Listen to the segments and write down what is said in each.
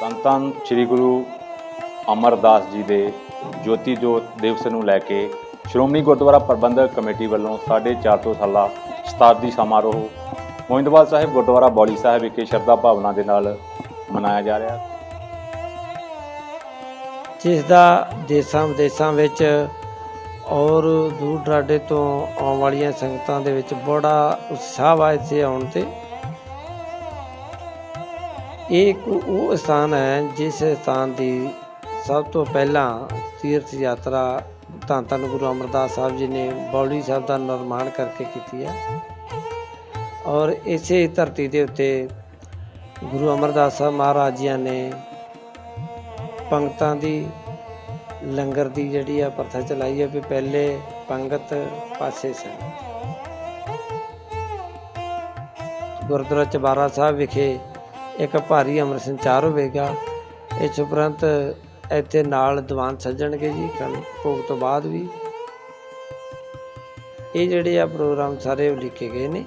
ਧੰਨ ਧੰਨ ਸ੍ਰੀ ਗੁਰੂ ਅਮਰਦਾਸ ਜੀ ਦੇ ਜੋਤੀ ਜੋਤ ਦਿਵਸ ਨੂੰ ਲੈ ਕੇ ਸ਼੍ਰੋਮਣੀ ਗੁਰਦੁਆਰਾ ਪ੍ਰਬੰਧਕ ਕਮੇਟੀ ਵੱਲੋਂ 450 ਸਾਲਾ ਸ਼ਤਾਬਦੀ ਸਮਾਰੋਹ ਗੋਇੰਦਵਾਲ ਸਾਹਿਬ ਗੁਰਦੁਆਰਾ ਬੌਲੀ ਸਾਹਿਬ ਵਿਖੇ ਸ਼ਰਧਾ ਭਾਵਨਾ ਦੇ ਨਾਲ ਮਨਾਇਆ ਜਾ ਰਿਹਾ। ਜਿਸ ਦਾ ਦੇਸਾਂ ਵਿਦੇਸਾਂ ਵਿੱਚ ਔਰ ਦੂਰ ਦਰਾਡੇ ਤੋਂ ਆਉਣ ਵਾਲੀਆਂ ਸੰਗਤਾਂ ਦੇ ਵਿੱਚ ਬੜਾ ਉਤਸ਼ਾਹ ਵਾ ਇੱਥੇ ਆਉਣ ਤੇ ਇਹ ਇੱਕ ਉਹ ਸਥਾਨ ਹੈ ਜਿਸ ਸਥਾਨ ਦੀ ਸਭ ਤੋਂ ਪਹਿਲਾਂ ਤੀਰਥ ਯਾਤਰਾ ਧੰਨ ਧੰਨ ਗੁਰੂ ਅਮਰਦਾਸ ਸਾਹਿਬ ਜੀ ਨੇ ਬੌਲੀ ਸਾਹਿਬ ਦਾ ਨਿਰਮਾਣ ਕਰਕੇ ਕੀਤੀ ਹੈ। ਔਰ ਇਸੇ ਧਰਤੀ ਦੇ ਉੱਤੇ ਗੁਰੂ ਅਮਰਦਾਸ ਸਾਹਿਬ ਮਹਾਰਾਜ ਜੀ ਨੇ ਪੰਗਤਾਂ ਦੀ, ਲੰਗਰ ਦੀ ਜਿਹੜੀ ਆ ਪ੍ਰਥਾ ਚਲਾਈ ਹੈ ਵੀ ਪਹਿਲੇ ਪੰਗਤ ਪਾਸੇ ਸਨ। ਗੁਰਦੁਆਰਾ ਚਬਾਰਾ ਸਾਹਿਬ ਵਿਖੇ ਇੱਕ ਭਾਰੀ ਅੰਮ੍ਰਿਤ ਸੰਚਾਰ ਹੋਵੇਗਾ। ਇਸ ਉਪਰੰਤ ਇੱਥੇ ਨਾਲ ਦੀਵਾਨ ਸੱਜਣਗੇ ਜੀ ਖੰਡ ਭੋਗ ਤੋਂ ਬਾਅਦ ਵੀ। ਇਹ ਜਿਹੜੇ ਆ ਪ੍ਰੋਗਰਾਮ ਸਾਰੇ ਉਲੀਕੇ ਗਏ ਨੇ।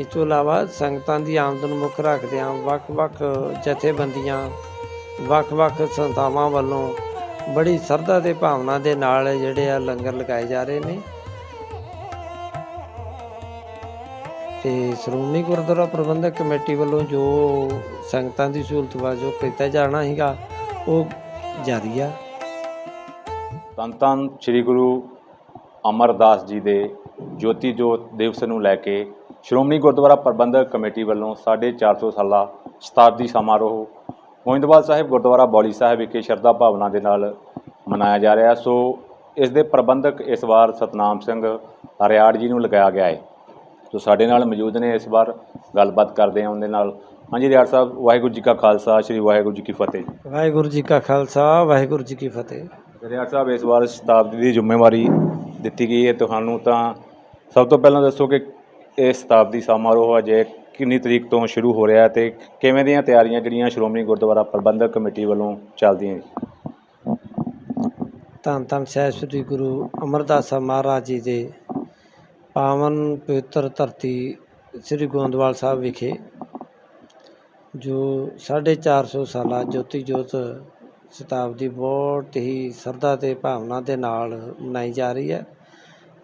ਇਸ ਤੋਂ ਇਲਾਵਾ ਸੰਗਤਾਂ ਦੀ ਆਮਦਨ ਮੁੱਖ ਰੱਖਦਿਆਂ ਵੱਖ-ਵੱਖ ਜਥੇਬੰਦੀਆਂ, ਵੱਖ-ਵੱਖ ਸੰਸਥਾਵਾਂ ਵੱਲੋਂ ਬੜੀ ਸਰਦਾ ਤੇ ਭਾਵਨਾ ਦੇ ਨਾਲ ਜਿਹੜੇ ਆ ਲੰਗਰ ਲਗਾਏ ਜਾ ਰਹੇ ਨੇ। ਤੇ ਸ਼੍ਰੋਮਣੀ ਗੁਰਦੁਆਰਾ ਪ੍ਰਬੰਧਕ ਕਮੇਟੀ ਵੱਲੋਂ ਜੋ ਸੰਗਤਾਂ ਦੀ ਸਹੂਲਤ ਵਜੋਂ ਕੀਤਾ ਜਾਣਾ ਹੈਗਾ ਉਹ ਜਾਰੀ ਆ। ਧੰਨ ਧੰਨ ਸ੍ਰੀ ਗੁਰੂ ਅਮਰਦਾਸ ਜੀ ਦੇ ਜੋਤੀ ਜੋਤ ਦਿਵਸ ਨੂੰ ਲੈ ਕੇ ਸ਼੍ਰੋਮਣੀ ਗੁਰਦੁਆਰਾ ਪ੍ਰਬੰਧਕ ਕਮੇਟੀ ਵੱਲੋਂ 450 ਸਾਲਾ ਸ਼ਤਾਬਦੀ ਸਮਾਰੋਹ ਗੋਇੰਦਵਾਲ ਸਾਹਿਬ ਗੁਰਦੁਆਰਾ ਬੌਲੀ ਸਾਹਿਬ ਵਿਖੇ ਸ਼ਰਧਾ ਭਾਵਨਾ ਦੇ ਨਾਲ ਮਨਾਇਆ ਜਾ ਰਿਹਾ। ਸੋ ਇਸ ਦੇ ਪ੍ਰਬੰਧਕ ਇਸ ਵਾਰ ਸਤਨਾਮ ਸਿੰਘ ਰਿਆੜ ਜੀ ਨੂੰ ਲਗਾਇਆ ਗਿਆ ਹੈ। ਸੋ ਸਾਡੇ ਨਾਲ ਮੌਜੂਦ ਨੇ ਇਸ ਵਾਰ ਗੱਲਬਾਤ ਕਰਦੇ ਹਾਂ ਉਹਦੇ ਨਾਲ। ਹਾਂਜੀ ਰਿਆੜ ਸਾਹਿਬ ਵਾਹਿਗੁਰੂ ਜੀ ਕਾ ਖਾਲਸਾ ਸ੍ਰੀ ਵਾਹਿਗੁਰੂ ਜੀ ਕੀ ਫਤਿਹ। ਵਾਹਿਗੁਰੂ ਜੀ ਕਾ ਖਾਲਸਾ ਵਾਹਿਗੁਰੂ ਜੀ ਕੀ ਫਤਿਹ। ਰਿਆੜ ਸਾਹਿਬ ਇਸ ਵਾਰ ਸ਼ਤਾਬਦੀ ਦੀ ਜ਼ਿੰਮੇਵਾਰੀ ਦਿੱਤੀ ਗਈ ਹੈ। ਤੁਹਾਨੂੰ ਤਾਂ ਸਭ ਤੋਂ ਪਹਿਲਾਂ ਦੱਸੋ ਕਿ ਇਹ ਸ਼ਤਾਬਦੀ ਸਮਾਰੋਹ ਅਜੇ ਕਿੰਨੀ ਤਰੀਕ ਤੋਂ ਸ਼ੁਰੂ ਹੋ ਰਿਹਾ ਹੈ ਤੇ ਕਿਵੇਂ ਦੀਆਂ ਤਿਆਰੀਆਂ ਜਿਹੜੀਆਂ ਸ਼੍ਰੋਮਣੀ ਗੁਰਦੁਆਰਾ ਪ੍ਰਬੰਧਕ ਕਮੇਟੀ ਵੱਲੋਂ ਚੱਲਦੀਆਂ ਜੀ ਧੰਨ ਧੰਨ ਸਹਿ ਸ੍ਰੀ ਗੁਰੂ ਅਮਰਦਾਸ ਸਾਹਿਬ ਮਹਾਰਾਜ ਜੀ ਦੇ ਪਾਵਨ ਪਵਿੱਤਰ ਧਰਤੀ ਸ੍ਰੀ ਗੋਇੰਦਵਾਲ ਸਾਹਿਬ ਵਿਖੇ, ਜੋ 450 ਸਾਲਾ ਜੋਤੀ ਜੋਤ ਸ਼ਤਾਬਦੀ ਬਹੁਤ ਹੀ ਸਰਦਾ ਤੇ ਭਾਵਨਾ ਦੇ ਨਾਲ ਮਨਾਈ ਜਾ ਰਹੀ ਹੈ,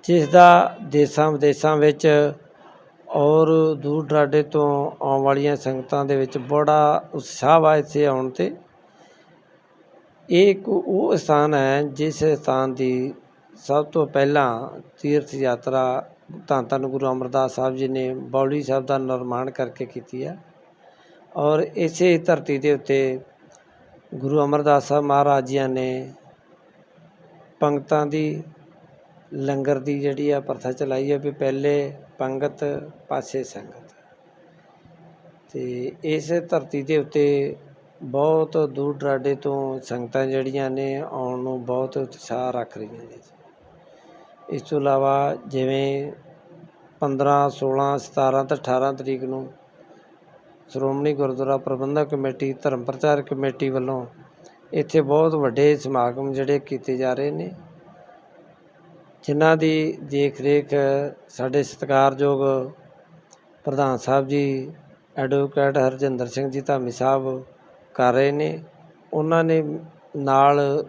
ਜਿਸ ਦਾ ਦੇਸਾਂ ਵਿਦੇਸਾਂ ਵਿੱਚ ਔਰ ਦੂਰ ਦਰਾਡੇ ਤੋਂ ਆਉਣ ਵਾਲੀਆਂ ਸੰਗਤਾਂ ਦੇ ਵਿੱਚ ਬੜਾ ਉਤਸ਼ਾਹ ਵਾ ਇੱਥੇ ਆਉਣ ਤੇ। ਇਹ ਇੱਕ ਉਹ ਸਥਾਨ ਹੈ, ਜਿਸ ਸਥਾਨ ਦੀ ਸਭ ਤੋਂ ਪਹਿਲਾਂ ਤੀਰਥ ਯਾਤਰਾ ਧੰਨ ਧੰਨ ਗੁਰੂ ਅਮਰਦਾਸ ਸਾਹਿਬ ਜੀ ਨੇ ਬੌਲੀ ਸਾਹਿਬ ਦਾ ਨਿਰਮਾਣ ਕਰਕੇ ਕੀਤੀ ਹੈ। ਔਰ ਇਸੇ ਧਰਤੀ ਦੇ ਉੱਤੇ ਗੁਰੂ ਅਮਰਦਾਸ ਸਾਹਿਬ ਮਹਾਰਾਜ ਜੀ ਨੇ ਪੰਗਤਾਂ ਦੀ, ਲੰਗਰ ਦੀ ਜਿਹੜੀ ਆ ਪ੍ਰਥਾ ਚਲਾਈ ਹੈ ਵੀ ਪਹਿਲੇ ਪੰਗਤ, ਪਾਸੇ ਸੰਗਤ। ਤੇ ਇਸ ਧਰਤੀ ਦੇ ਉੱਤੇ ਬਹੁਤ ਦੂਰ ਦਰਾਡੇ ਤੋਂ ਸੰਗਤਾਂ ਜਿਹੜੀਆਂ ਨੇ ਆਉਣ ਨੂੰ ਬਹੁਤ ਉਤਸ਼ਾਹ ਰੱਖ ਰਹੀਆਂ ਨੇ। ਇਸ ਤੋਂ ਇਲਾਵਾ ਜਿਵੇਂ 15 16 17 ਤੇ 18 ਤਰੀਕ ਨੂੰ ਸ਼੍ਰੋਮਣੀ ਗੁਰਦੁਆਰਾ ਪ੍ਰਬੰਧਕ ਕਮੇਟੀ, ਧਰਮ ਪ੍ਰਚਾਰ ਕਮੇਟੀ ਵੱਲੋਂ ਇੱਥੇ ਬਹੁਤ ਵੱਡੇ ਸਮਾਗਮ ਜਿਹੜੇ ਕੀਤੇ ਜਾ ਰਹੇ ਨੇ, ਜਿਨ੍ਹਾਂ ਦੀ ਦੇਖ ਰੇਖ ਸਾਡੇ ਸਤਿਕਾਰਯੋਗ ਪ੍ਰਧਾਨ ਸਾਹਿਬ ਜੀ, ਐਡਵੋਕੇਟ ਹਰਜਿੰਦਰ ਸਿੰਘ ਜੀ ਧਾਮੀ ਸਾਹਿਬ ਕਰ ਰਹੇ ਨੇ। ਉਹਨਾਂ ਨੇ ਨਾਲ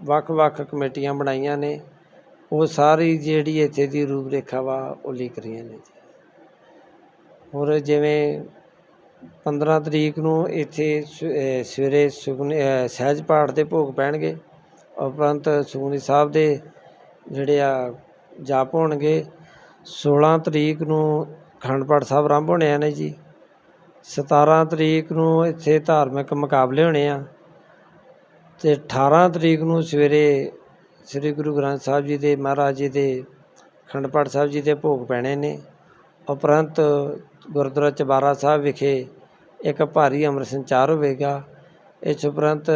ਵੱਖ-ਵੱਖ ਕਮੇਟੀਆਂ ਬਣਾਈਆਂ ਨੇ। ਉਹ ਸਾਰੀ ਜਿਹੜੀ ਇੱਥੇ ਦੀ ਰੂਪ ਰੇਖਾ ਵਾ, ਉਹ ਲਿਖ ਰਹੀਆਂ ਨੇ ਜੀ। ਹੋਰ ਜਿਵੇਂ 15 ਤਰੀਕ ਨੂੰ ਇੱਥੇ ਸ- ਸਵੇਰੇ ਸੁਖਨੇ ਸਹਿਜ ਪਾਠ ਦੇ ਭੋਗ ਪੈਣਗੇ, ਉਪਰੰਤ ਸੁਖਨੀ ਸਾਹਿਬ ਦੇ ਜਿਹੜੇ ਆ ਜਾਪ ਹੋਣਗੇ। 16 ਤਰੀਕ ਨੂੰ ਅਖੰਡ ਪਾਠ ਸਾਹਿਬ ਆਰੰਭ ਹੋਣੇ ਆ ਨੇ ਜੀ। 17 ਤਰੀਕ ਨੂੰ ਇੱਥੇ ਧਾਰਮਿਕ ਮੁਕਾਬਲੇ ਹੋਣੇ ਆ। ਤੇ 18 ਤਰੀਕ ਨੂੰ ਸਵੇਰੇ ਸ੍ਰੀ ਗੁਰੂ ਗ੍ਰੰਥ ਸਾਹਿਬ ਜੀ ਦੇ ਮਹਾਰਾਜ ਜੀ ਦੇ ਖੰਡ ਪਾਠ ਸਾਹਿਬ ਜੀ ਦੇ ਭੋਗ ਪੈਣੇ ਨੇ। ਉਪਰੰਤ ਗੁਰਦੁਆਰਾ ਚਬਾਰਾ ਸਾਹਿਬ ਵਿਖੇ ਇੱਕ ਭਾਰੀ ਅੰਮ੍ਰਿਤ ਸੰਚਾਰ ਹੋਵੇਗਾ। ਇਸ ਉਪਰੰਤ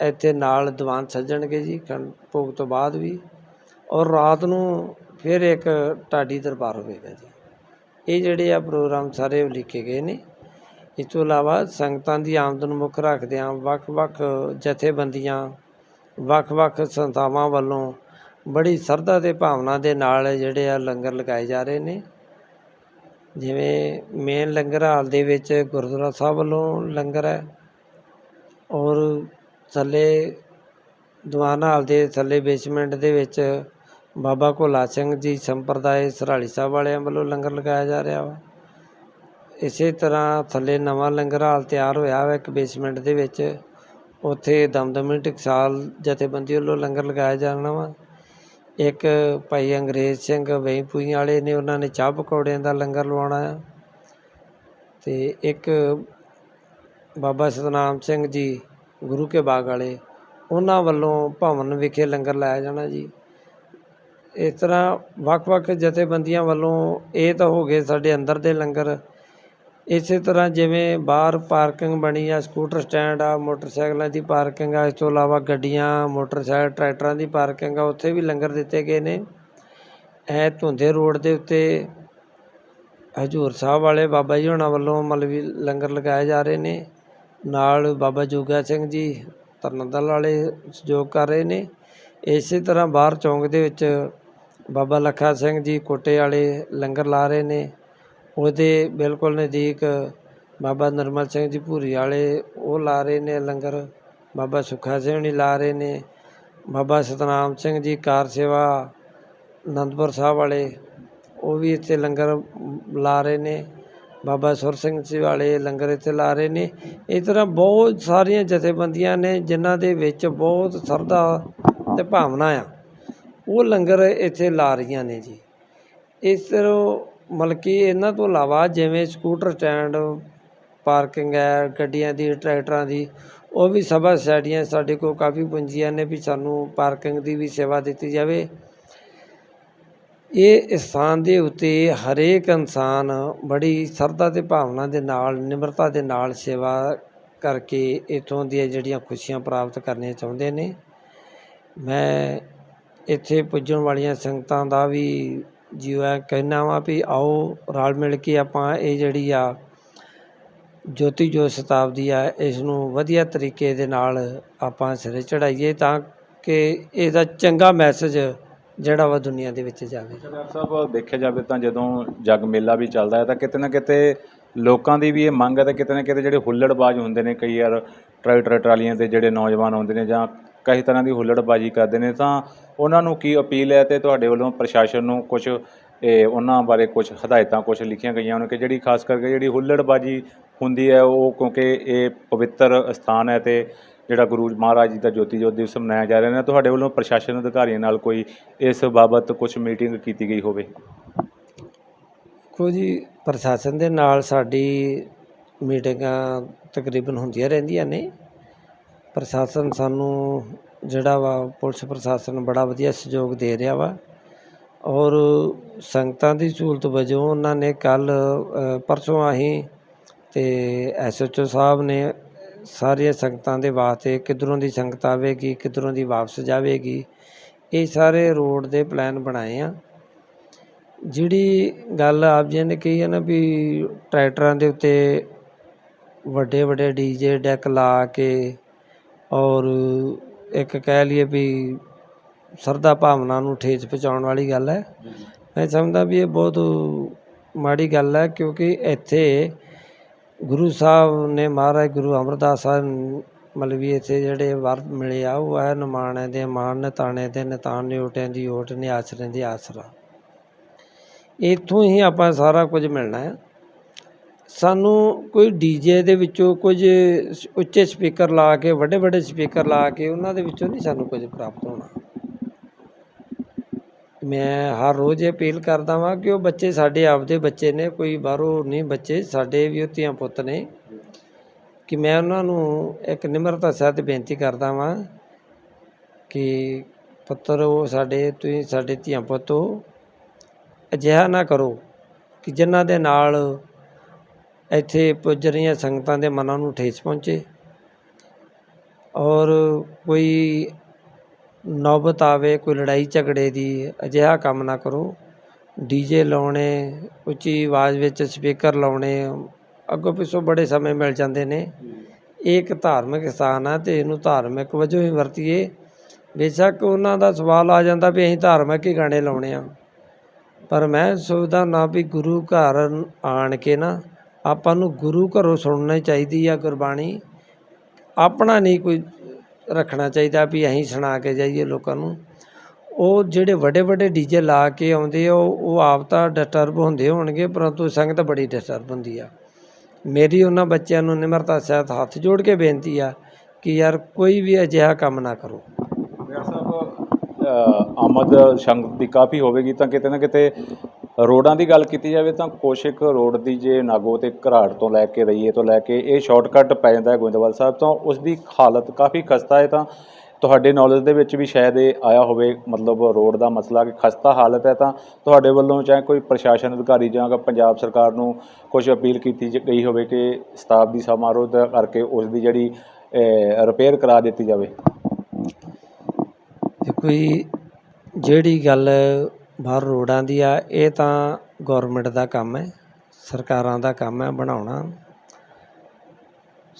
ਇੱਥੇ ਨਾਲ ਦੀਵਾਨ ਸੱਜਣਗੇ ਜੀ, ਖੰਡ ਭੋਗ ਤੋਂ ਬਾਅਦ ਵੀ। ਔਰ ਰਾਤ ਨੂੰ ਫਿਰ ਇੱਕ ਢਾਡੀ ਦਰਬਾਰ ਹੋਵੇਗਾ ਜੀ। ਇਹ ਜਿਹੜੇ ਆ ਪ੍ਰੋਗਰਾਮ ਸਾਰੇ ਲਿਖੇ ਗਏ ਨੇ। ਇਸ ਤੋਂ ਇਲਾਵਾ ਸੰਗਤਾਂ ਦੀ ਆਮਦਨ ਮੁੱਖ ਰੱਖਦਿਆਂ ਵੱਖ-ਵੱਖ ਜਥੇਬੰਦੀਆਂ ਵੱਖ-ਵੱਖ ਸੰਸਥਾਵਾਂ ਵੱਲੋਂ ਬੜੀ ਸ਼ਰਧਾ ਤੇ ਭਾਵਨਾ ਦੇ ਨਾਲ ਜਿਹੜੇ ਆ ਲੰਗਰ ਲਗਾਏ ਜਾ ਰਹੇ ਨੇ। ਜਿਵੇਂ ਮੇਨ ਲੰਗਰ ਹਾਲ ਦੇ ਵਿੱਚ ਗੁਰਦੁਆਰਾ ਸਾਹਿਬ ਵੱਲੋਂ ਲੰਗਰ ਹੈ ਔਰ ਥੱਲੇ ਦੀਵਾਨ ਹਾਲ ਦੇ ਥੱਲੇ ਬੇਸਮੈਂਟ ਦੇ ਵਿੱਚ ਬਾਬਾ ਭੋਲਾ ਸਿੰਘ ਜੀ ਸੰਪਰਦਾਇ ਸਰਾਲੀ ਸਾਹਿਬ ਵਾਲਿਆਂ ਵੱਲੋਂ ਲੰਗਰ ਲਗਾਇਆ ਜਾ ਰਿਹਾ ਵਾ। ਇਸੇ ਤਰ੍ਹਾਂ ਥੱਲੇ ਨਵਾਂ ਲੰਗਰ ਹਾਲ ਤਿਆਰ ਹੋਇਆ ਵਾ ਇੱਕ ਬੇਸਮੈਂਟ ਦੇ ਵਿੱਚ। ਉੱਥੇ ਦਮਦਮੀ ਟਕਸਾਲ ਜਥੇਬੰਦੀ ਵੱਲੋਂ ਲੰਗਰ ਲਗਾਇਆ ਜਾਣਾ ਵਾ। ਇੱਕ ਭਾਈ ਅੰਗਰੇਜ਼ ਸਿੰਘ ਵਈਪੂਈ ਵਾਲੇ ਨੇ, ਉਹਨਾਂ ਨੇ ਚਾਹ ਪਕੌੜਿਆਂ ਦਾ ਲੰਗਰ ਲਵਾਉਣਾ ਆ। ਅਤੇ ਇੱਕ ਬਾਬਾ ਸਤਨਾਮ ਸਿੰਘ ਜੀ, ਗੁਰੂ ਕੇ ਬਾਗ ਵਾਲੇ, ਉਹਨਾਂ ਵੱਲੋਂ ਭਵਨ ਵਿਖੇ ਲੰਗਰ ਲਾਇਆ ਜਾਣਾ ਜੀ। ਇਸ ਤਰ੍ਹਾਂ ਵੱਖ-ਵੱਖ ਜਥੇਬੰਦੀਆਂ ਵੱਲੋਂ ਇਹ ਤਾਂ ਹੋ ਗਏ ਸਾਡੇ ਅੰਦਰ ਦੇ ਲੰਗਰ। ਇਸੇ ਤਰ੍ਹਾਂ ਜਿਵੇਂ ਬਾਹਰ ਪਾਰਕਿੰਗ ਬਣੀ ਆ, ਸਕੂਟਰ ਸਟੈਂਡ ਆ, ਮੋਟਰਸਾਈਕਲਾਂ ਦੀ ਪਾਰਕਿੰਗ ਆ, ਇਸ ਤੋਂ ਇਲਾਵਾ ਗੱਡੀਆਂ, ਮੋਟਰਸਾਈਕਲ, ਟਰੈਕਟਰਾਂ ਦੀ ਪਾਰਕਿੰਗ ਆ, ਉੱਥੇ ਵੀ ਲੰਗਰ ਦਿੱਤੇ ਗਏ ਨੇ। ਇਹ ਧੁੰਦੇ ਰੋਡ ਦੇ ਉੱਤੇ ਹਜੂਰ ਸਾਹਿਬ ਵਾਲੇ ਬਾਬਾ ਜੀ ਹੋਣਾ ਵੱਲੋਂ ਮਤਲਬ ਵੀ ਲੰਗਰ ਲਗਾਏ ਜਾ ਰਹੇ ਨੇ। ਨਾਲ ਬਾਬਾ ਜੋਗਾ ਸਿੰਘ ਜੀ ਤਰਨਦਲ ਵਾਲੇ ਸਹਿਯੋਗ ਕਰ ਰਹੇ ਨੇ। ਇਸੇ ਤਰ੍ਹਾਂ ਬਾਹਰ ਚੌਂਕ ਦੇ ਵਿੱਚ ਬਾਬਾ ਲੱਖਾ ਸਿੰਘ ਜੀ ਕੋਟੇ ਵਾਲੇ ਲੰਗਰ ਲਾ ਰਹੇ ਨੇ। ਉਹਦੇ ਬਿਲਕੁਲ ਨਜ਼ਦੀਕ ਬਾਬਾ ਨਰਮਲ ਸਿੰਘ ਜੀ ਭੂਰੀ ਵਾਲੇ, ਉਹ ਲਾ ਰਹੇ ਨੇ ਲੰਗਰ। ਬਾਬਾ ਸੁੱਖਾ ਸਿੰਘ ਜੀ ਲਾ ਰਹੇ ਨੇ। ਬਾਬਾ ਸਤਨਾਮ ਸਿੰਘ ਜੀ ਕਾਰ ਸੇਵਾ, ਅਨੰਦਪੁਰ ਸਾਹਿਬ ਵਾਲੇ, ਉਹ ਵੀ ਇੱਥੇ ਲੰਗਰ ਲਾ ਰਹੇ ਨੇ। ਬਾਬਾ ਸੁਰ ਸਿੰਘ ਜੀ ਵਾਲੇ ਲੰਗਰ ਇੱਥੇ ਲਾ ਰਹੇ ਨੇ। ਇਸ ਤਰ੍ਹਾਂ ਬਹੁਤ ਸਾਰੀਆਂ ਜਥੇਬੰਦੀਆਂ ਨੇ, ਜਿਨ੍ਹਾਂ ਦੇ ਵਿੱਚ ਬਹੁਤ ਸਰਦਾ ਤੇ ਭਾਵਨਾ ਆ। ਉਹ ਲੰਗਰ ਇੱਥੇ ਲਾ ਰਹੀਆਂ ਨੇ ਜੀ। ਇਸ ਤਰ੍ਹਾਂ ਮਤਲਬ ਕਿ ਇਹਨਾਂ ਤੋਂ ਇਲਾਵਾ ਜਿਵੇਂ ਸਕੂਟਰ ਸਟੈਂਡ, ਪਾਰਕਿੰਗ ਹੈ, ਗੱਡੀਆਂ ਦੀ, ਟਰੈਕਟਰਾਂ ਦੀ, ਉਹ ਵੀ ਸਭਾ ਸੁਸਾਇਟੀਆਂ ਸਾਡੇ ਕੋਲ ਕਾਫੀ ਪੂੰਜੀਆਂ ਨੇ ਵੀ ਸਾਨੂੰ ਪਾਰਕਿੰਗ ਦੀ ਵੀ ਸੇਵਾ ਦਿੱਤੀ ਜਾਵੇ। ਇਹ ਸਥਾਨ ਦੇ ਉੱਤੇ ਹਰੇਕ ਇਨਸਾਨ ਬੜੀ ਸਰਦਾ ਤੇ ਭਾਵਨਾ ਦੇ ਨਾਲ, ਨਿਮਰਤਾ ਦੇ ਨਾਲ ਸੇਵਾ ਕਰਕੇ ਇੱਥੋਂ ਦੀਆਂ ਜਿਹੜੀਆਂ ਖੁਸ਼ੀਆਂ ਪ੍ਰਾਪਤ ਕਰਨੀਆਂ ਚਾਹੁੰਦੇ ਨੇ। ਮੈਂ ਇੱਥੇ ਪੁੱਜਣ ਵਾਲੀਆਂ ਸੰਗਤਾਂ ਦਾ ਵੀ ਜਿਉ ਹੈ ਕਹਿਣਾ ਵਾ ਵੀ ਆਓ ਰਲ ਮਿਲ ਕੇ ਆਪਾਂ ਇਹ ਜਿਹੜੀ ਆ ਜੋਤੀ ਜੋਤ ਸ਼ਤਾਬਦੀ ਆ ਇਸ ਨੂੰ ਵਧੀਆ ਤਰੀਕੇ ਦੇ ਨਾਲ ਆਪਾਂ ਸਿਰੇ ਚੜਾਈਏ ਤਾਂ ਕਿ ਇਹਦਾ ਚੰਗਾ ਮੈਸੇਜ ਜਿਹੜਾ ਵਾ ਦੁਨੀਆ ਦੇ ਵਿੱਚ ਜਾਵੇ। ਸਰਦਾਰ ਸਾਹਿਬ, ਦੇਖਿਆ ਜਾਵੇ ਤਾਂ ਜਦੋਂ ਜਗ ਮੇਲਾ ਵੀ ਚੱਲਦਾ ਹੈ ਤਾਂ ਕਿਤੇ ਨਾ ਕਿਤੇ ਲੋਕਾਂ ਦੀ ਵੀ ਇਹ ਮੰਗ ਹੈ ਤਾਂ ਕਿਤੇ ਨਾ ਕਿਤੇ ਜਿਹੜੇ ਹੁੱਲੜਬਾਜ਼ ਹੁੰਦੇ ਨੇ, ਕਈ ਯਾਰ ਟਰੈਕਟਰ ਟਰਾਲੀਆਂ ਤੇ ਜਿਹੜੇ ਨੌਜਵਾਨ ਆਉਂਦੇ ਨੇ ਜਾਂ ਕਈ ਤਰ੍ਹਾਂ ਦੀ ਹੁੱਲੜਬਾਜ਼ੀ ਕਰਦੇ ਨੇ, ਤਾਂ ਉਹਨਾਂ ਨੂੰ ਕੀ ਅਪੀਲ ਹੈ ਤੇ ਤੁਹਾਡੇ ਵੱਲੋਂ ਪ੍ਰਸ਼ਾਸਨ ਨੂੰ ਕੁਝ ਇਹ ਉਹਨਾਂ ਬਾਰੇ ਕੁਝ ਹਦਾਇਤਾਂ ਕੁਝ ਲਿਖੀਆਂ ਗਈਆਂ ਉਹਨਾਂ ਕਿ ਜਿਹੜੀ ਖਾਸ ਕਰਕੇ ਜਿਹੜੀ ਹੁੱਲੜਬਾਜ਼ੀ ਹੁੰਦੀ ਹੈ, ਉਹ ਕਿਉਂਕਿ ਇਹ ਪਵਿੱਤਰ ਸਥਾਨ ਹੈ ਤੇ ਜਿਹੜਾ ਗੁਰੂ ਮਹਾਰਾਜ ਜੀ ਦਾ ਜੋਤੀ ਜੋਤ ਦਿਵਸ ਮਨਾਇਆ ਜਾ ਰਿਹਾ ਹੈ, ਤੁਹਾਡੇ ਵੱਲੋਂ ਪ੍ਰਸ਼ਾਸਨ ਅਧਿਕਾਰੀਆਂ ਨਾਲ ਕੋਈ ਇਸ ਬਾਬਤ ਕੁਝ ਮੀਟਿੰਗ ਕੀਤੀ ਗਈ ਹੋਵੇ? ਦੇਖੋ ਜੀ, ਪ੍ਰਸ਼ਾਸਨ ਦੇ ਨਾਲ ਸਾਡੀ ਮੀਟਿੰਗਾਂ ਤਕਰੀਬਨ ਹੁੰਦੀਆਂ ਰਹਿੰਦੀਆਂ ਨੇ। ਪ੍ਰਸ਼ਾਸਨ ਸਾਨੂੰ ਜਿਹੜਾ ਵਾ, ਪੁਲਿਸ ਪ੍ਰਸ਼ਾਸਨ ਬੜਾ ਵਧੀਆ ਸਹਿਯੋਗ ਦੇ ਰਿਹਾ ਵਾ। ਔਰ ਸੰਗਤਾਂ ਦੀ ਸਹੂਲਤ ਵਜੋਂ ਉਹਨਾਂ ਨੇ ਕੱਲ ਪਰਸੋਂ ਆਹੀਂ ਤੇ ਐਸਐਚਓ ਸਾਹਿਬ ਨੇ ਸਾਰੀਆਂ ਸੰਗਤਾਂ ਦੇ ਵਾਸਤੇ ਕਿੱਧਰੋਂ ਦੀ ਸੰਗਤ ਆਵੇਗੀ, ਕਿੱਧਰੋਂ ਦੀ ਵਾਪਸ ਜਾਵੇਗੀ, ਇਹ ਸਾਰੇ ਰੋਡ ਦੇ ਪਲਾਨ ਬਣਾਏ ਆ। ਜਿਹੜੀ ਗੱਲ ਆਪ ਜੀ ਨੇ ਕਹੀ ਹੈ ਨਾ ਵੀ ਟਰੈਕਟਰਾਂ ਦੇ ਉੱਤੇ ਵੱਡੇ ਵੱਡੇ ਡੀ ਜੇ ਡੈਕ ਲਾ ਕੇ ਔਰ ਇੱਕ ਕਹਿ ਲਈਏ ਵੀ ਸਰਦਾ ਭਾਵਨਾ ਨੂੰ ਠੇਸ ਪਹੁੰਚਾਉਣ ਵਾਲੀ ਗੱਲ ਹੈ। ਮੈਂ ਸਮਝਦਾ ਵੀ ਇਹ ਬਹੁਤ ਮਾੜੀ ਗੱਲ ਹੈ ਕਿਉਂਕਿ ਇੱਥੇ ਗੁਰੂ ਸਾਹਿਬ ਨੇ ਮਹਾਰਾਜ ਗੁਰੂ ਅਮਰਦਾਸ ਸਾਹਿਬ ਮਤਲਬ ਵੀ ਇੱਥੇ ਜਿਹੜੇ ਵਰ ਮਿਲੇ ਆ, ਉਹ ਹੈ ਨਿਮਾਣੇ ਦੇ, ਮਾਣ ਨਤਾਣੇ ਦੇ ਨਿਤਾਨ ਨਿਓਟਿਆਂ ਦੀ ਓਟ ਨੇ ਆਸਰੇ ਦੇ ਆਸਰਾ। ਇੱਥੋਂ ਹੀ ਆਪਾਂ ਸਾਰਾ ਕੁਝ ਮਿਲਣਾ ਹੈ। ਸਾਨੂੰ ਕੋਈ ਡੀਜੇ ਦੇ ਵਿੱਚੋਂ ਕੁਝ ਉੱਚੇ ਸਪੀਕਰ ਲਾ ਕੇ ਵੱਡੇ ਵੱਡੇ ਸਪੀਕਰ ਲਾ ਕੇ ਉਹਨਾਂ ਦੇ ਵਿੱਚੋਂ ਨਹੀਂ ਸਾਨੂੰ ਕੁਝ ਪ੍ਰਾਪਤ ਹੋਣਾ। ਮੈਂ ਹਰ ਰੋਜ਼ ਇਹ ਅਪੀਲ ਕਰਦਾ ਵਾਂ ਕਿ ਉਹ ਬੱਚੇ ਸਾਡੇ ਆਪਦੇ ਬੱਚੇ ਨੇ, ਕੋਈ ਬਾਹਰੋਂ ਨਹੀਂ, ਬੱਚੇ ਸਾਡੇ ਵੀ ਉਹ ਧੀਆਂ ਪੁੱਤ ਨੇ, ਕਿ ਮੈਂ ਉਹਨਾਂ ਨੂੰ ਇੱਕ ਨਿਮਰਤਾ ਸਹਿਤ ਬੇਨਤੀ ਕਰਦਾ ਵਾਂ ਕਿ ਪੁੱਤਰ ਉਹ ਸਾਡੇ, ਤੁਸੀਂ ਸਾਡੇ ਧੀਆਂ ਪੁੱਤ ਹੋ। ਅਜਿਹਾ ਨਾ ਕਰੋ ਕਿ ਜਿਨ੍ਹਾਂ ਦੇ ਨਾਲ ਇੱਥੇ ਪੁੱਜ ਰਹੀਆਂ ਸੰਗਤਾਂ ਦੇ ਮਨਾਂ ਨੂੰ ਠੇਸ ਪਹੁੰਚੇ। ਔਰ ਕੋਈ ਨੌਬਤ ਆਵੇ, ਕੋਈ ਲੜਾਈ ਝਗੜੇ ਦੀ, ਅਜਿਹਾ ਕੰਮ ਨਾ ਕਰੋ। ਡੀਜੇ ਲਾਉਣੇ, ਉੱਚੀ ਆਵਾਜ਼ ਵਿੱਚ ਸਪੀਕਰ ਲਾਉਣੇ, ਅੱਗੋਂ ਪਿੱਛੋਂ ਬੜੇ ਸਮੇਂ ਮਿਲ ਜਾਂਦੇ ਨੇ। ਇਹ ਇੱਕ ਧਾਰਮਿਕ ਸਥਾਨ ਆ ਤੇ ਇਹਨੂੰ ਧਾਰਮਿਕ ਵਜੋਂ ਹੀ ਵਰਤੀਏ। ਬੇਸ਼ੱਕ ਉਹਨਾਂ ਦਾ ਸਵਾਲ ਆ ਜਾਂਦਾ ਵੀ ਅਸੀਂ ਧਾਰਮਿਕ ਹੀ ਗਾਣੇ ਲਾਉਣੇ ਆ। ਪਰ ਮੈਂ ਸੋਚਦਾ ਨਾ ਵੀ ਗੁਰੂ ਘਰ ਆਣ ਕੇ ਨਾ ਆਪਾਂ ਨੂੰ ਗੁਰੂ ਘਰੋਂ ਸੁਣਨੀ ਚਾਹੀਦੀ ਆ ਗੁਰਬਾਣੀ। ਆਪਣਾ ਨਹੀਂ ਕੋਈ ਰੱਖਣਾ ਚਾਹੀਦਾ ਵੀ ਅਸੀਂ ਸੁਣਾ ਕੇ ਜਾਈਏ ਲੋਕਾਂ ਨੂੰ। ਉਹ ਜਿਹੜੇ ਵੱਡੇ ਵੱਡੇ ਡੀਜੇ ਲਾ ਕੇ ਆਉਂਦੇ ਆ, ਉਹ ਉਹ ਆਪ ਤਾਂ ਡਿਸਟਰਬ ਹੁੰਦੇ ਹੋਣਗੇ, ਪਰੰਤੂ ਸੰਗਤ ਬੜੀ ਡਿਸਟਰਬ ਹੁੰਦੀ ਆ। ਮੇਰੀ ਉਹਨਾਂ ਬੱਚਿਆਂ ਨੂੰ ਨਿਮਰਤਾ ਸਹਿਤ ਹੱਥ ਜੋੜ ਕੇ ਬੇਨਤੀ ਆ ਕਿ ਯਾਰ ਕੋਈ ਵੀ ਅਜਿਹਾ ਕੰਮ ਨਾ ਕਰੋ। ਆਮਦ ਸੰਗਤ ਦੀ ਕਾਫੀ ਹੋਵੇਗੀ ਤਾਂ ਕਿਤੇ ਨਾ ਕਿਤੇ ਰੋਡਾਂ ਦੀ ਗੱਲ ਕੀਤੀ ਜਾਵੇ ਤਾਂ ਕੋਸ਼ਿਕ ਰੋਡ ਦੀ ਜੇ ਨਾਗੋ ਤੇ ਘਰਾੜ ਤੋਂ ਲੈ ਕੇ ਰਈਏ ਤੋਂ ਲੈ ਕੇ ਇਹ ਸ਼ਾਰਟਕਟ ਪੈ ਜਾਂਦਾ ਹੈ ਗੋਇੰਦਵਾਲ ਸਾਹਿਬ, ਤੋਂ ਉਸ ਦੀ ਹਾਲਤ ਕਾਫੀ ਖਸਤਾ ਹੈ ਤਾਂ ਤੁਹਾਡੇ ਨੌਲੇਜ ਦੇ ਵਿੱਚ ਵੀ ਸ਼ਾਇਦ ਇਹ ਆਇਆ ਹੋਵੇ, ਮਤਲਬ ਰੋਡ ਦਾ ਮਸਲਾ ਕਿ ਖਸਤਾ ਹਾਲਤ ਹੈ ਤਾਂ ਤੁਹਾਡੇ ਵੱਲੋਂ ਚਾਹੇ ਕੋਈ ਪ੍ਰਸ਼ਾਸਨ ਅਧਿਕਾਰੀ ਜਾਂ ਪੰਜਾਬ ਸਰਕਾਰ ਨੂੰ ਕੁਝ ਅਪੀਲ ਕੀਤੀ ਗਈ ਹੋਵੇ ਕਿ ਸਟਾਫ ਦੀ ਸਮਾਰੋਹ ਦਾ ਕਰਕੇ ਉਸ ਦੀ ਜਿਹੜੀ ਰਿਪੇਅਰ ਕਰਾ ਦਿੱਤੀ ਜਾਵੇ? ਦੇਖੋ ਜੀ, ਜਿਹੜੀ ਗੱਲ ਬਾਹਰ ਰੋਡਾਂ ਦੀ ਆ, ਇਹ ਤਾਂ ਗਵਰਨਮੈਂਟ ਦਾ ਕੰਮ ਹੈ, ਸਰਕਾਰਾਂ ਦਾ ਕੰਮ ਹੈ ਬਣਾਉਣਾ।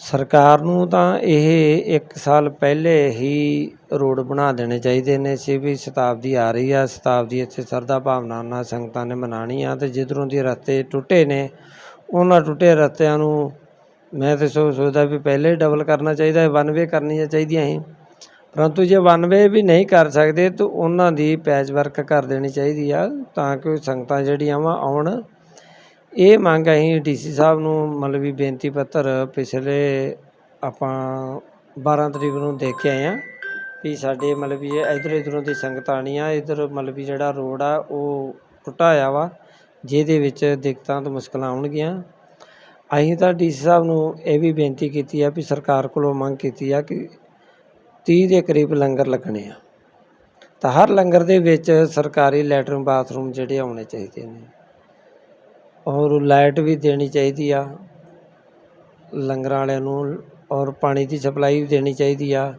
ਸਰਕਾਰ ਨੂੰ ਤਾਂ ਇਹ 1 ਸਾਲ ਪਹਿਲੇ ਹੀ ਰੋਡ ਬਣਾ ਦੇਣੇ ਚਾਹੀਦੇ ਨੇ ਸੀ ਵੀ ਸ਼ਤਾਬਦੀ ਆ ਰਹੀ ਆ, ਸ਼ਤਾਬਦੀ ਇੱਥੇ ਸਰਦਾ ਭਾਵਨਾ ਨਾਲ ਸੰਗਤਾਂ ਨੇ ਮਨਾਉਣੀ ਆ ਤੇ ਜਿੱਧਰੋਂ ਦੀ ਰਸਤੇ ਟੁੱਟੇ ਨੇ, ਉਹਨਾਂ ਟੁੱਟੇ ਰਸਤਿਆਂ ਨੂੰ ਮੈਂ ਤੇ ਸੋ ਸੋਚਦਾ ਵੀ ਪਹਿਲੇ ਡਬਲ ਕਰਨਾ ਚਾਹੀਦਾ ਹੈ ਵਨ ਵੇ ਕਰਨੀਆਂ ਚਾਹੀਦੀਆਂ ਸੀ। ਪਰੰਤੂ ਜੇ ਵਨ ਵੇ ਵੀ ਨਹੀਂ ਕਰ ਸਕਦੇ, ਤਾਂ ਉਹਨਾਂ ਦੀ ਪੈਚ ਵਰਕ ਕਰ ਦੇਣੀ ਚਾਹੀਦੀ ਆ, ਤਾਂ ਕਿ ਸੰਗਤਾਂ ਜਿਹੜੀਆਂ ਵਾ ਆਉਣ। ਇਹ ਮੰਗ ਅਸੀਂ ਡੀਸੀ ਸਾਹਿਬ ਨੂੰ ਮਤਲਬ ਵੀ ਬੇਨਤੀ ਪੱਤਰ ਪਿਛਲੇ ਆਪਾਂ 12 ਤਰੀਕ ਨੂੰ ਦੇ ਕੇ ਆਏ ਆ ਵੀ ਸਾਡੇ ਮਤਲਬ ਵੀ ਇਧਰ ਇਧਰੋਂ ਦੀ ਸੰਗਤ ਆਣੀ ਆ, ਇਧਰ ਮਤਲਬ ਵੀ ਜਿਹੜਾ ਰੋਡ ਆ, ਉਹ ਟੁੱਟਾ ਆ ਵਾ, ਜਿਹਦੇ ਵਿੱਚ ਦਿੱਕਤਾਂ ਤੇ ਮੁਸ਼ਕਲਾਂ ਆਉਣਗੀਆਂ। ਅਸੀਂ ਤਾਂ ਡੀਸੀ ਸਾਹਿਬ ਨੂੰ ਇਹ ਵੀ ਬੇਨਤੀ ਕੀਤੀ ਆ ਵੀ ਸਰਕਾਰ ਕੋਲੋਂ ਮੰਗ ਕੀਤੀ ਆ ਕਿ 30 ਦੇ ਕਰੀਬ ਲੰਗਰ ਲੱਗਣੇ ਆ। ਤਾਂ ਹਰ ਲੰਗਰ ਦੇ ਵਿੱਚ ਸਰਕਾਰੀ ਲੈਟਰਨ ਬਾਥਰੂਮ ਜਿਹੜੇ ਆਉਣੇ ਚਾਹੀਦੇ ਨੇ। ਔਰ ਲਾਈਟ ਵੀ ਦੇਣੀ ਚਾਹੀਦੀ ਆ। ਲੰਗਰਾਂ ਵਾਲਿਆਂ ਨੂੰ ਔਰ ਪਾਣੀ ਦੀ ਸਪਲਾਈ ਵੀ ਦੇਣੀ ਚਾਹੀਦੀ ਆ।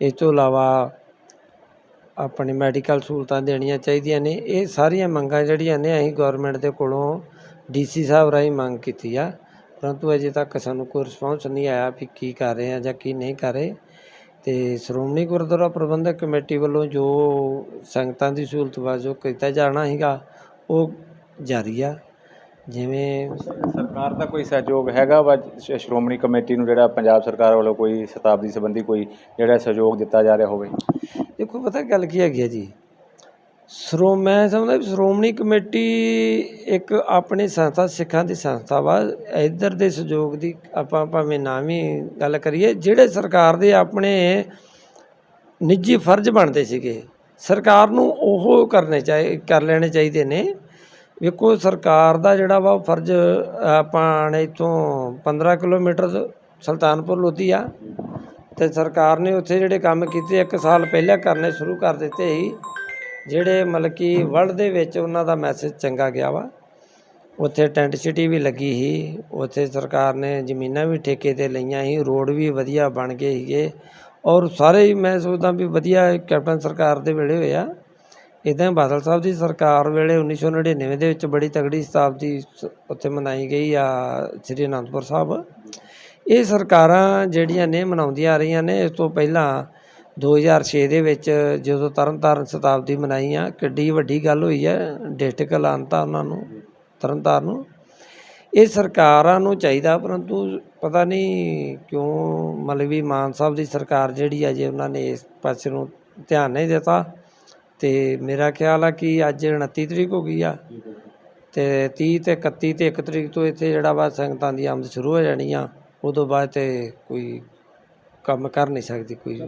ਇਸ ਤੋਂ ਇਲਾਵਾ ਆਪਣੀ ਮੈਡੀਕਲ ਸਹੂਲਤਾਂ ਦੇਣੀਆਂ ਚਾਹੀਦੀਆਂ ਨੇ। ਇਹ ਸਾਰੀਆਂ ਮੰਗਾਂ ਜਿਹੜੀਆਂ ਨੇ, ਅਸੀਂ ਗਵਰਨਮੈਂਟ ਦੇ ਕੋਲੋਂ ਡੀਸੀ ਸਾਹਿਬ ਰਾਹੀਂ ਮੰਗ ਕੀਤੀ ਆ। ਪਰੰਤੂ ਅਜੇ ਤੱਕ ਸਾਨੂੰ ਕੋਈ ਰਿਸਪੌਂਸ ਨਹੀਂ ਆਇਆ ਵੀ ਕੀ ਕਰ ਰਹੇ ਆ ਜਾਂ ਕੀ ਨਹੀਂ ਕਰ ਰਹੇ। ਤੇ ਸ਼੍ਰੋਮਣੀ ਗੁਰਦੁਆਰਾ ਪ੍ਰਬੰਧਕ ਕਮੇਟੀ ਵੱਲੋਂ ਜੋ ਸੰਗਤਾਂ ਦੀ ਸਹੂਲਤ ਵਜੋਂ ਕੀਤਾ ਜਾਣਾ ਹੈਗਾ ਉਹ ਜਾਰੀ ਆ। ਜਿਵੇਂ ਸਰਕਾਰ ਦਾ ਕੋਈ ਸਹਿਯੋਗ ਹੈਗਾ ਵਾ? ਸ਼- ਸ਼੍ਰੋਮਣੀ ਕਮੇਟੀ ਨੂੰ ਜਿਹੜਾ ਪੰਜਾਬ ਸਰਕਾਰ ਵੱਲੋਂ ਕੋਈ ਸ਼ਤਾਬਦੀ ਸੰਬੰਧੀ ਕੋਈ ਜਿਹੜਾ ਸਹਿਯੋਗ ਦਿੱਤਾ ਜਾ ਰਿਹਾ ਹੋਵੇ? ਦੇਖੋ ਪਤਾ ਗੱਲ ਕੀ ਹੈਗੀ ਹੈ ਜੀ? ਸ਼੍ਰੋ, ਮੈਂ ਸਮਝਦਾ ਵੀ ਸ਼੍ਰੋਮਣੀ ਕਮੇਟੀ ਇੱਕ ਆਪਣੀ ਸੰਸਥਾ, ਸਿੱਖਾਂ ਦੀ ਸੰਸਥਾ ਵਾ। ਇੱਧਰ ਦੇ ਸਹਿਯੋਗ ਦੀ ਆਪਾਂ ਭਾਵੇਂ ਨਾ ਵੀ ਗੱਲ ਕਰੀਏ, ਜਿਹੜੇ ਸਰਕਾਰ ਦੇ ਆਪਣੇ ਨਿੱਜੀ ਫਰਜ਼ ਬਣਦੇ ਸੀਗੇ, ਸਰਕਾਰ ਨੂੰ ਉਹ ਕਰਨੇ ਚਾਹੀ, ਕਰ ਲੈਣੇ ਚਾਹੀਦੇ ਨੇ। ਵੇਖੋ, ਸਰਕਾਰ ਦਾ ਜਿਹੜਾ ਵਾ ਉਹ ਫਰਜ਼, ਆਪਾਂ ਨੇ ਇੱਥੋਂ 15 ਕਿਲੋਮੀਟਰ ਸੁਲਤਾਨਪੁਰ ਲੋਧੀ ਆ। ਤੇ ਸਰਕਾਰ ਨੇ ਉੱਥੇ ਜਿਹੜੇ ਕੰਮ ਕੀਤੇ, ਇੱਕ ਸਾਲ ਪਹਿਲਾਂ ਕਰਨੇ ਸ਼ੁਰੂ ਕਰ ਦਿੱਤੇ ਸੀ। ਜਿਹੜੇ ਮਤਲਬ ਕਿ ਵਰਲਡ ਦੇ ਵਿੱਚ ਉਹਨਾਂ ਦਾ ਮੈਸੇਜ ਚੰਗਾ ਗਿਆ ਵਾ। ਉੱਥੇ ਟੈਂਟ ਸਿਟੀ ਵੀ ਲੱਗੀ ਸੀ। ਉੱਥੇ ਸਰਕਾਰ ਨੇ ਜ਼ਮੀਨਾਂ ਵੀ ਠੇਕੇ ਤੇ ਲਈਆਂ ਸੀ। ਰੋਡ ਵੀ ਵਧੀਆ ਬਣ ਗਏ ਸੀਗੇ। ਔਰ ਸਾਰੇ ਹੀ ਮੈਂ ਸੋਚਦਾ ਵੀ ਵਧੀਆ ਕੈਪਟਨ ਸਰਕਾਰ ਦੇ ਵੇਲੇ ਹੋਇਆ। ਇੱਦਾਂ ਬਾਦਲ ਸਾਹਿਬ ਦੀ ਸਰਕਾਰ ਵੇਲੇ 1999 ਦੇ ਵਿੱਚ ਬੜੀ ਤਗੜੀ ਸ਼ਤਾਬਦੀ ਸ- ਉੱਥੇ ਮਨਾਈ ਗਈ ਆ ਸ੍ਰੀ ਅਨੰਦਪੁਰ ਸਾਹਿਬ। ਇਹ ਸਰਕਾਰਾਂ ਜਿਹੜੀਆਂ ਨੇ ਮਨਾਉਂਦੀਆਂ ਆ ਰਹੀਆਂ ਨੇ, ਇਸ ਤੋਂ ਪਹਿਲਾਂ 2006 ਦੇ ਵਿੱਚ ਜਦੋਂ ਤਰਨਤਾਰਨ ਸ਼ਤਾਬਦੀ ਮਨਾਈ ਆ, ਕਿੱਡੀ ਵੱਡੀ ਗੱਲ ਹੋਈ ਹੈ ਡਿਸਟ੍ਰਿਕਟ ਐਲਾਨਤਾ ਉਹਨਾਂ ਨੂੰ, ਤਰਨਤਾਰਨ ਨੂੰ। ਇਹ ਸਰਕਾਰਾਂ ਨੂੰ ਚਾਹੀਦਾ, ਪਰੰਤੂ ਪਤਾ ਨਹੀਂ ਕਿਉਂ, ਮਤਲਬ ਵੀ ਮਾਨ ਸਾਹਿਬ ਦੀ ਸਰਕਾਰ ਜਿਹੜੀ ਆ, ਜੇ ਉਹਨਾਂ ਨੇ ਇਸ ਪਾਸੇ ਨੂੰ ਧਿਆਨ ਨਹੀਂ ਦਿੱਤਾ, ਤੇ ਮੇਰਾ ਖਿਆਲ ਆ ਕਿ ਅੱਜ 29 ਤਰੀਕ ਹੋ ਗਈ ਆ, ਤੇ 30 ਤੇ 31 ਤੇ 1 ਤਰੀਕ ਤੋਂ ਇੱਥੇ ਜਿਹੜਾ ਵਾ ਸੰਗਤਾਂ ਦੀ ਆਮਦ ਸ਼ੁਰੂ ਹੋ ਜਾਣੀ ਆ, ਉਦੋਂ ਬਾਅਦ ਤੇ ਕੋਈ ਕੰਮ ਕਰ ਨਹੀਂ ਸਕਦੀ ਕੋਈ।